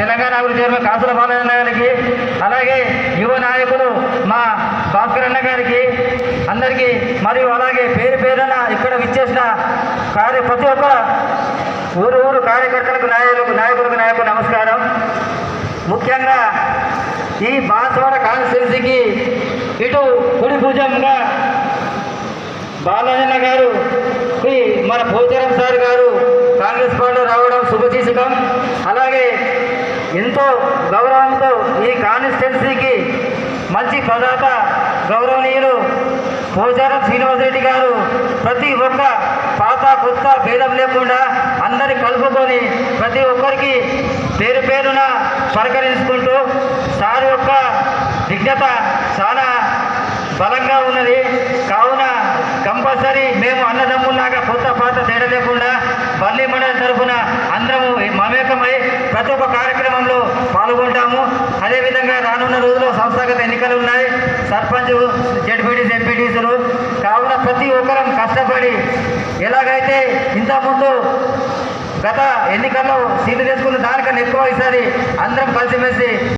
తెలంగాణ అభివృద్ధి చైర్మన్ కాసుల బాలయ్య గారికి అలాగే యువ నాయకులు మా భాస్కర్ అన్న గారికి అందరికీ మరియు అలాగే పేరు పేరున ఇక్కడ విచ్చేసిన కార్య ప్రతి ఒక్క ఊరు ఊరు కార్యకర్తలకు నాయకులకు నాయకులకు నాయకులు నమస్కారం. ముఖ్యంగా ఈ బాన్స్వాడ కాన్స్టిట్యున్సీకి ఇటు కుడి భుజంగా బాలయ్యన్న గారు ఈ మన పోచారం సార్ గారు కాంగ్రెస్ పార్టీ రావడం శుభశీషకం అలాగే ఎంతో గౌరవంతో ఈ కాన్స్టిట్యున్సీకి మంచి ప్రదాత గౌరవనీయులు పోచారం శ్రీనివాసరెడ్డి గారు ప్రతి ఒక్క పాత కొత్త భేదం లేకుండా అందరి కలుపుకొని ప్రతి ఒక్కరికి పేరు పేరున పలకరించుకుంటూ సార్ యొక్క విజ్ఞత చాలా బలంగా ఉన్నది. కావున కంపల్సరీ మేము అన్నదమ్ములాగా కొత్త పాత తేడా లేకుండా పల్లి మండలి తరఫున అందరము మమేకమై ప్రతి ఒక్క కార్యక్రమంలో పాల్గొంటాము. అదేవిధంగా రానున్న రోజుల్లో సంస్థాగత ఎన్నికలు ఉన్నాయి. సర్పంచ్ జడ్పీటీస్ ఎంపీటీసులు కావున ప్రతి ఒక్కరం కష్టపడి ఎలాగైతే ఇంతకుముందు గత ఎన్నికల్లో సీట్లు తెచ్చుకున్న దానికన్నా ఎక్కువ ఈసారి అందరం కలిసిమెలిసి